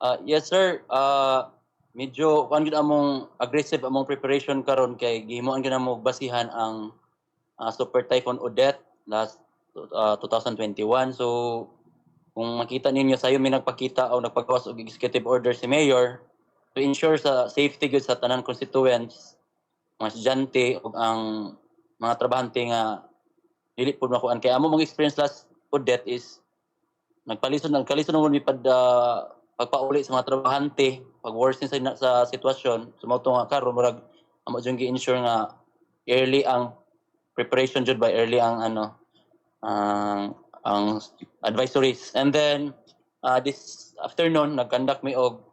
Ah, yes sir. Ah, medyo kuan gyud among aggressive among preparation karon kay gihimuan gyud namo basihan ang ah, Super Typhoon Odette last ah, 2021. So kung makita ninyo sayo may nagpakita o nagpagawas og executive order si Mayor to ensure sa safety gyud sa tanan constituents, mga estudyante ug ang mga trabahante nga dili pud makuan kay amo mong experience last Odette is nagpalisod nagkalisod naman mi pagpauli sa mga trabahante pag worsen sa sa sitwasyon sumoto nga karon murag amo jud gi-ensure nga early ang preparation jud by early ang ano ang ang advisories. And then ah, this afternoon nag-conduct mi og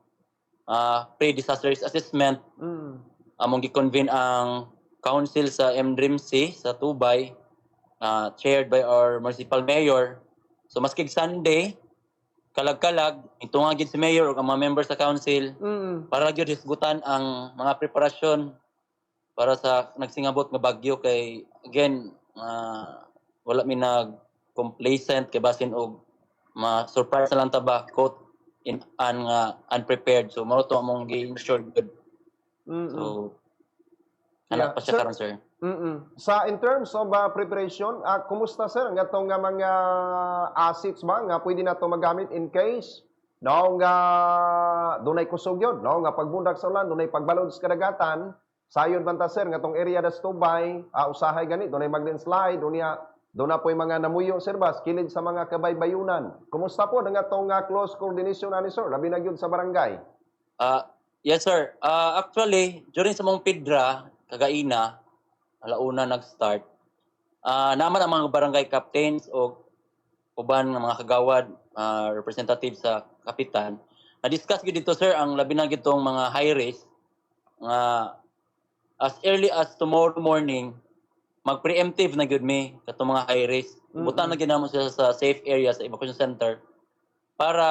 ah, pre-disaster risk assessment. Mm. among gi-convene ang council sa MDRIMC sa Tubay ah, chaired by our municipal mayor. So maskig Sunday kalag-kalag ito nga gid si mayor ug ang mga members sa council Mm. para gyud hisgutan ang mga preparasyon para sa nagsingabot nga bagyo kay again ah, wala mi nag complacent kay basin og ma surprise na lang ta ba quote in an nga unprepared so mao to among gi-ensure good Mm. so Yeah. anak pa siya Sir- karon sir Mm-mm. Sa in terms of uh, preparation, ah, kumusta sir nga tong nga mga assets ba nga pwede na to magamit in case no nga dunay kusog yun, no nga pagbundak sa ulan, dunay pagbalod sa kadagatan, sayon banta sir nga tong area das Tubay, ah, usahay gani dunay maglandslide, dunya doon na po yung mga namuyo, sir Bas, kilid sa mga kabaybayunan. Kumusta po nga tong nga close coordination ani sir, labi na sa barangay? Ah, yes sir. Ah, actually, during sa mong PIDRA, kagaina, alauna nag-start. Ah, naman ang mga barangay captains o uban nga mga kagawad, ah, representative sa kapitan. Na-discuss gyud dito sir ang labi na gitong mga high risk nga as early as tomorrow morning mag-preemptive na gyud mi katong mga high risk. Mm-mm. Butan na gyud namo sila sa safe area sa evacuation center para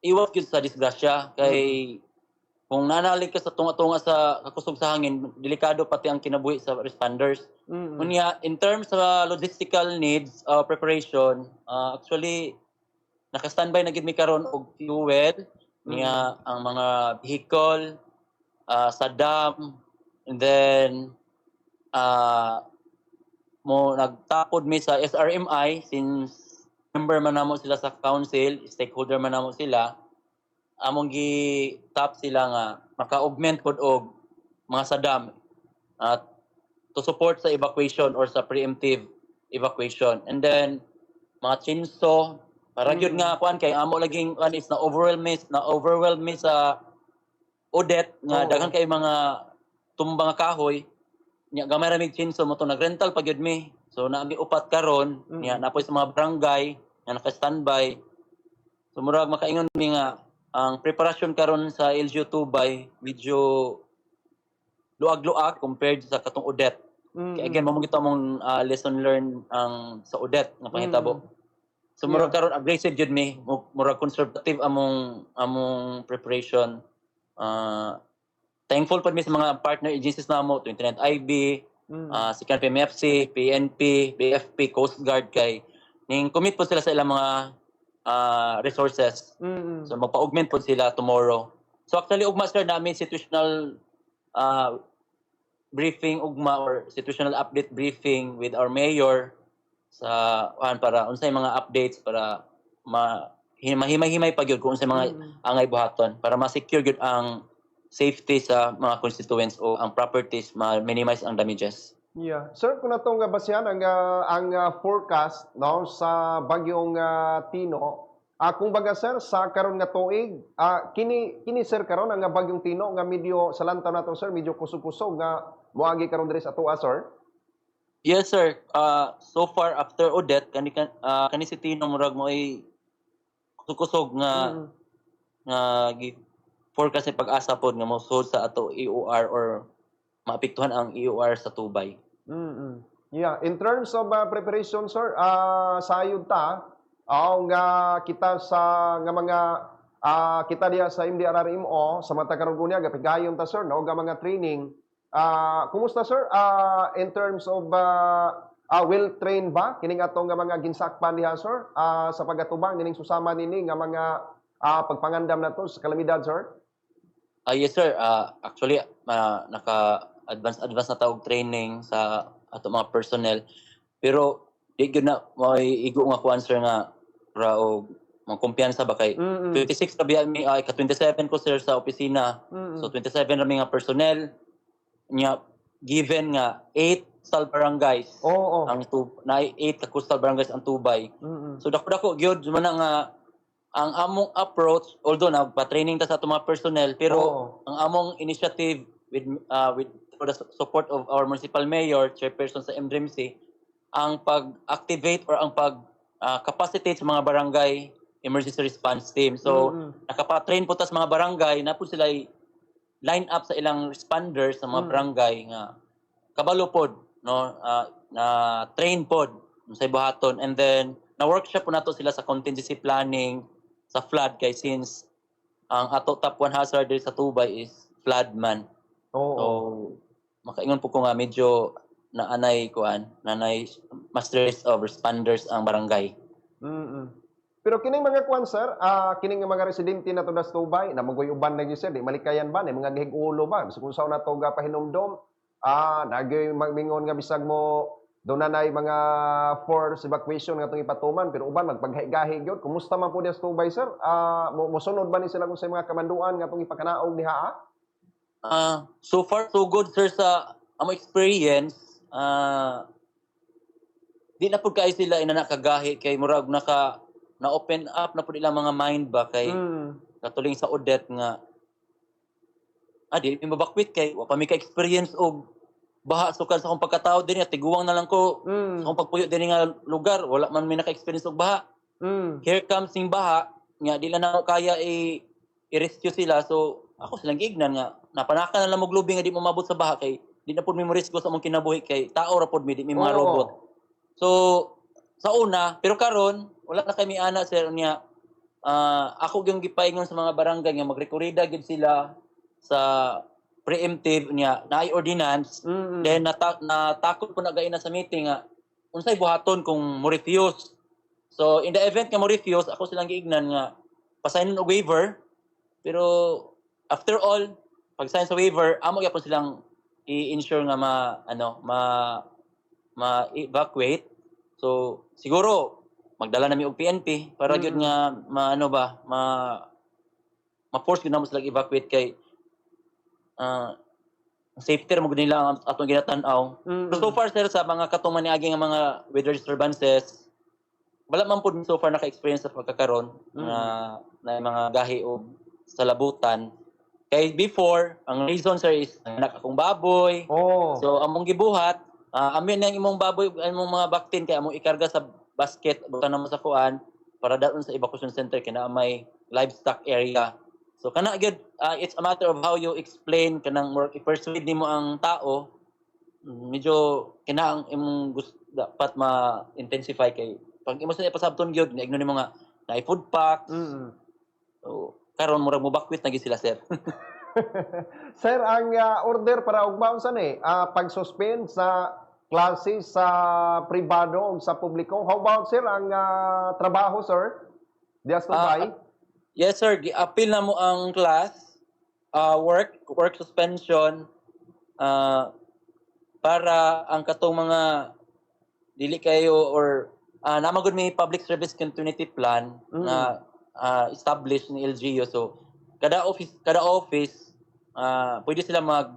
iwas gyud sa disgrasya kay kung nanalig ka sa tunga-tunga sa kakusog sa hangin, delikado pati ang kinabuhi sa responders. Mm-mm. Unya, in terms sa logistical needs, uh, preparation, uh, actually, naka-standby na gid mi karon og fuel, niya ang mga vehicle, uh, sa dam, and then, uh, mo nagtapod mi sa SRMI since member man namo sila sa council, stakeholder man namo sila, among gi top sila nga maka-augment pod og mga sadam at to support sa evacuation or sa preemptive evacuation. And then mga chinso para Mm. gyud nga kuan kay amo laging kuan is na overwhelm mi na overwhelm mi sa Odette nga Oo. daghan kay mga tumbang kahoy nya gamay ra mig chinso mo to nag-rental pa gyud mi. So na mi upat karon Mm. nya napoy sa mga barangay nga naka-standby. So murag makaingon mi nga ang preparasyon karon sa LGU2 by medyo luag-luag compared sa katong. Mm-mm. Kaya again, mamong ito among ah, lesson learned ang sa Odette nga pangitabo. Mm. So murag karon aggressive jud mi, mu- murag conservative among among preparation. Ah thankful pa mi sa mga partner agencies namo, 29 IB, Mm. ah si PMFC, PNP, BFP, Coast Guard kay ning commit po sila sa ilang mga ah, resources. Mm-mm. So magpa-augment po sila tomorrow. So actually ugma sir namin situational uh, briefing ugma or situational update briefing with our mayor sa kuan para unsay mga updates para ma mahimay-himay pa gyud kung unsay mga Mm. angay buhaton para ma-secure gyud ang safety sa mga constituents o ang properties ma-minimize ang damages. Yeah. Sir, kung natong nga basihan ang ah, ang ah, forecast no sa bagyong ah, Tino, ah kung baga sir sa karon nga tuig, ah kini kini sir karon ang bagyong Tino nga medyo sa lantaw nato sir, medyo kusog-kusog nga moagi karon diri sa tuwa sir. Yes sir, uh, so far after Odette kani kan uh, kani si Tino murag mo ay kusog nga Mm. nga forecast sa pag-asa pod nga mosulod sa ato EOR or maapektuhan ang EOR sa Tubay. Mm. Yeah, in terms of ah, preparation sir, ah sayod ta aw nga kita sa nga mga ah kita diya sa MDRRMO sa mata karon kunya ta sir no nga mga training. Ah kumusta sir? Ah in terms of ah ah, well trained ba kining atong nga mga ginsakpan diha sir ah sa pagatubang nining susama nini nga mga ah, pagpangandam na to sa kalamidad, sir? Ah, yes sir, Ah, actually ah, naka advance advance na tawag training sa ato mga personnel. Pero di gyud na may igo nga kuan sir nga ra og mga kumpiyansa ba kay Mm-mm. 26 ra biya mi ay ka 27 ko sir sa opisina. Mm-mm. So 27 ra mi nga personnel nya given nga 8 sal barangays Oo. ang tu na 8 ka coastal barangays ang tubay. Mm-mm. So dako dako gyud man nga ang among approach although na training ta sa ato mga personnel pero Oo. ang among initiative with uh, with for the su- support of our municipal mayor, chairperson sa MDRMC, ang pag-activate or ang pag uh, sa mga barangay emergency response team. So, Mm-mm. nakapatrain po ta sa mga barangay na po sila line up sa ilang responders sa mga Mm. barangay nga kabalo pod no ah, na train pod sa ibuhaton and then na workshop po nato sila sa contingency planning sa flood kay since ang ato top one hazard diri sa Tubay is flood man. Oo. So makaingon po ko nga medyo naanay kuan, nanay mas stress of responders ang barangay. Mm-mm. Pero kining mga kuan sir, ah kining mga residente na to Tubay, na magoy uban na gyud sir, di malikayan ba ni mga gihig ulo ba? Bisag kung saan na to ga pahinomdom, ah nagyoy magmingon nga bisag mo doon na nay mga force evacuation nga itong ipatuman pero uban magpaggahi gyud kumusta man po dias Tubay sir ah mo mosunod ba ni sila kung sa mga kamanduan nga itong ipakanaog diha ah? Ah, so far so good sir sa amo experience. Ah di na pud kay sila ina nakagahi kay murag naka na open up na pud ilang mga mind ba kay Mm. katuling sa Odette nga ah di mabakwit kay wa pa mi ka experience og baha sukad sa akong pagkatao din tiguwang na lang ko Mm. sa akong pagpuyo din nga lugar wala man mi naka-experience og baha Mm. here comes ning baha nga di na kaya i i-rescue sila so ako silang gignan nga napanaka na lang mo nga di mo mabot sa baha kay di na pud mi risko sa among kinabuhi kay tao ra pud mi di mi mga Oo. robot so sa una pero karon wala na kami ana sir niya ah, ako yung gipaingon sa mga barangay nga magrekorida gid sila sa preemptive niya na ordinance Mm. Then nata- natakot ko na gaina sa meeting nga unsay buhaton kung mo refuse. So in the event nga mo refuse, ako silang giignan nga pasign og waiver. Pero after all, pag sign sa waiver, amo gyapon silang i-ensure nga ma ano, ma ma-evacuate. So siguro magdala nami og PNP para Mm. gyud nga maano ba, ma ma-force gyud namo sila evacuate kay ah safety ra mo nila ang atong ginatan-aw. Mm. So, so far sir sa mga katong maniagi nga mga weather disturbances, wala man pud so far naka-experience sa pagkakaron Mm. na na mga gahi o sa labutan. Kay before, ang reason sir is anak akong baboy. Oh. So among gibuhat, uh, amin ang imong baboy, imong mga baktin kay among ikarga sa basket bukan naman sa kuan para daon sa evacuation center kay na may livestock area. So kana gyud uh, it's a matter of how you explain kanang more i-persuade nimo ang tao. Medyo kinaang imong gusto dapat ma-intensify kay pag imo sa ipasabton gyud nga nimo nga na food packs. Mm. So karon murag mo bakwit na gyud sila sir. Sir, ang ah, order para og baunsan eh, ah, pag-suspend sa klase sa pribado o sa publiko. How about sir ang ah, trabaho sir? Dias Tubay? Yes sir, gi-appeal na mo ang class, uh, work, work suspension, uh, para ang katong mga dili kayo or uh, namagod may public service continuity plan Mm. na uh, established ni LGU. So kada office kada office uh, pwede sila mag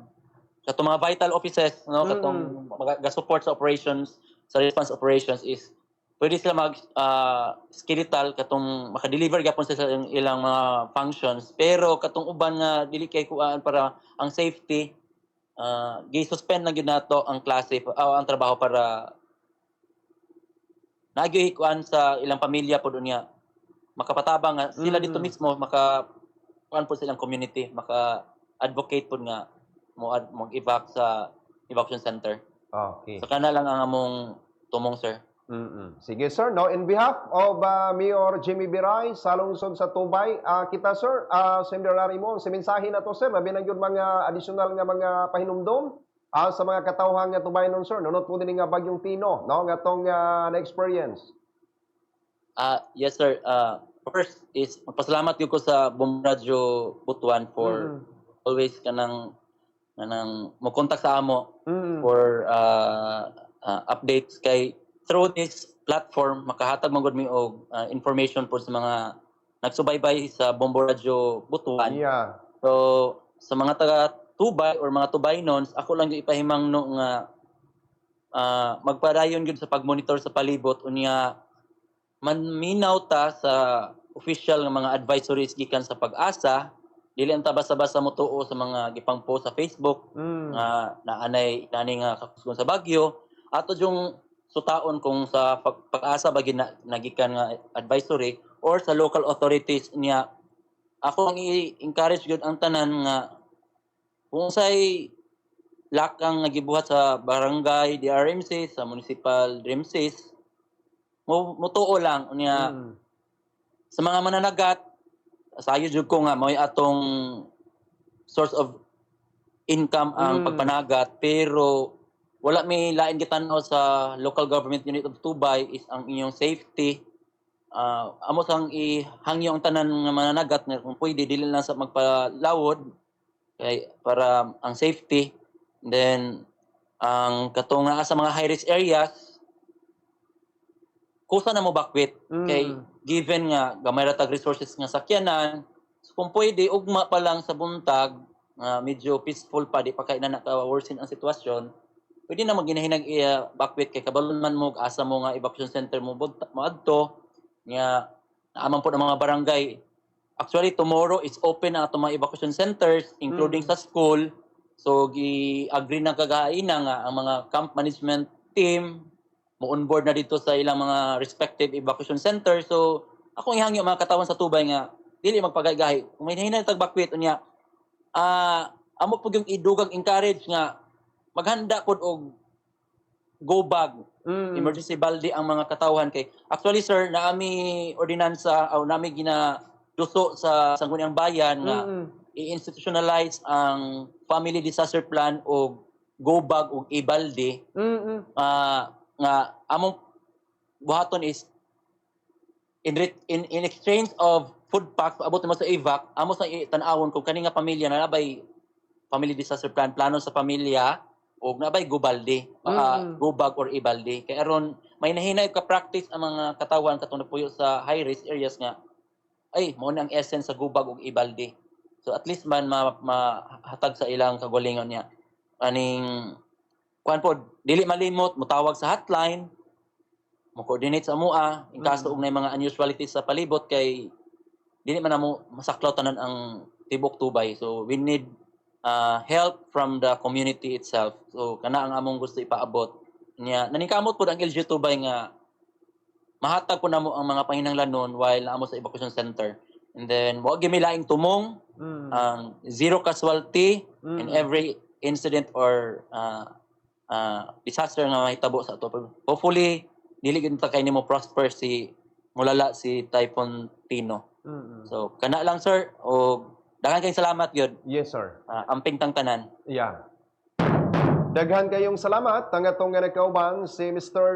katong mga vital offices no katong mga support sa operations sa response operations is pwede sila mag uh, skeletal katong maka-deliver gyapon sila sa ilang, ilang mga functions. Pero katong uban nga dili kay kuan para ang safety uh, gi-suspend na gyud nato ang klase o ang trabaho para nagyoy kuan sa ilang pamilya pod unya makapatabang nga sila Mm. dito mismo maka kuan po silang community maka advocate pod nga mo mag-evac sa evacuation center Okay. so kana lang ang among tumong sir Mm-mm. Sige sir, no, in behalf of ah, Mayor Jimmy Biray sa lungsod sa Tubay, ah, kita sir, uh, Senador mo, sa mensahe na to sir, labi na mga additional nga mga pahinumdom ah, sa mga katawhan nga Tubay nun sir, nunot po din nga bagyong Tino, no, nga tong ah, na-experience. Ah, yes sir. Ah, first is magpasalamat gyud ko sa Boom Radio Butuan for Mm. always kanang kanang mo contact sa amo Mm. for uh, uh, updates kay through this platform makahatag man gud mi og uh, information po sa mga nagsubaybay sa Bombo Radio Butuan. Yeah. So sa mga taga Tubay or mga Tubaynons, ako lang yung ipahimang no nga ah, magpadayon gyud sa pagmonitor sa palibot unya manminaw ta sa official nga mga advisories gikan sa pag-asa. Dili ang basta-basta mo tuo sa mga gipang post sa Facebook. Mm. nga naanay nani nga kakusgon sa Bagyo ato yung sutaon kung sa pag- pag-asa ba gina, nagikan nga advisory or sa local authorities niya. Ako ang i-encourage gyud ang tanan nga kung say lakang nagibuhat sa barangay DRMC sa municipal DRMCs mo mutuo lang unya Mm. sa mga mananagat sayo jud ko nga may atong source of income ang Mm. pagpanagat pero wala may lain gitanaw sa local government unit of Tubay is ang inyong safety Ah, amo sang ihangyo ang tanan nga mananagat nga kung pwede dili lang sa magpalawod kay para ang safety then ang katong naa sa mga high risk areas kusa na mo bakwit Mm. kay given nga gamay ra tag resources nga sakyanan so kung pwede ugma pa lang sa buntag nga medyo peaceful pa di pa kay na naka-worsen ang sitwasyon pwede na maginahinag iya bakwit kay kabalon man mo asa mo nga evacuation center mo adto nga naaman po ng mga barangay actually tomorrow is open ang atong mga evacuation centers including Mm. sa school so gi-agree na kagaina nga ang mga camp management team mo on board na dito sa ilang mga respective evacuation center. So, ako ihangyo mga katawan sa tubay nga dili magpagaygahi. Kung may nahinay tag bakwit unya ah amo pud yung idugang encourage nga maghanda pod og go bag Mm. emergency balde ang mga katawhan kay actually sir naami ordinansa o naami gina duso sa sangguniang bayan nga Mm. i-institutionalize ang family disaster plan o go bag o ibalde Mm. ah nga among buhaton is in, in in exchange of food packs abot mo sa evac amo sa tan-awon kung kani nga pamilya na nabay family disaster plan plano sa pamilya o nabay gubalde ah, Mm. go bag or ibalde kay aron may nahinay ka practice ang mga katawan katong napuyo sa high risk areas nga ay mo ang essence sa gubag ug ibalde so at least man ma, mahatag sa ilang kagalingon niya. Aning kuan po dili malimot mutawag sa hotline mo coordinate sa mua in kaso Mm. nay mga unusualities sa palibot kay dili man namo masaklaw tanan ang tibok tubay so we need uh, help from the community itself so kana ang among gusto ipaabot niya naningkamot pud ang LGU tubay nga mahatag po namo ang mga panginahanglanon while naamo sa evacuation center and then wa gyud laing tumong Mm. ang zero casualty in Mm. every incident or uh, uh, disaster nga mahitabo sa ato. Hopefully, dili ta kay nimo prosper si mulala si Typhoon Tino. Mm. So, kana lang sir o daghan kayong salamat gyud. Yes, sir. Uh, amping tang tanan. Yeah. Daghan kayong salamat. Tangatong nga nagkauban si Mr.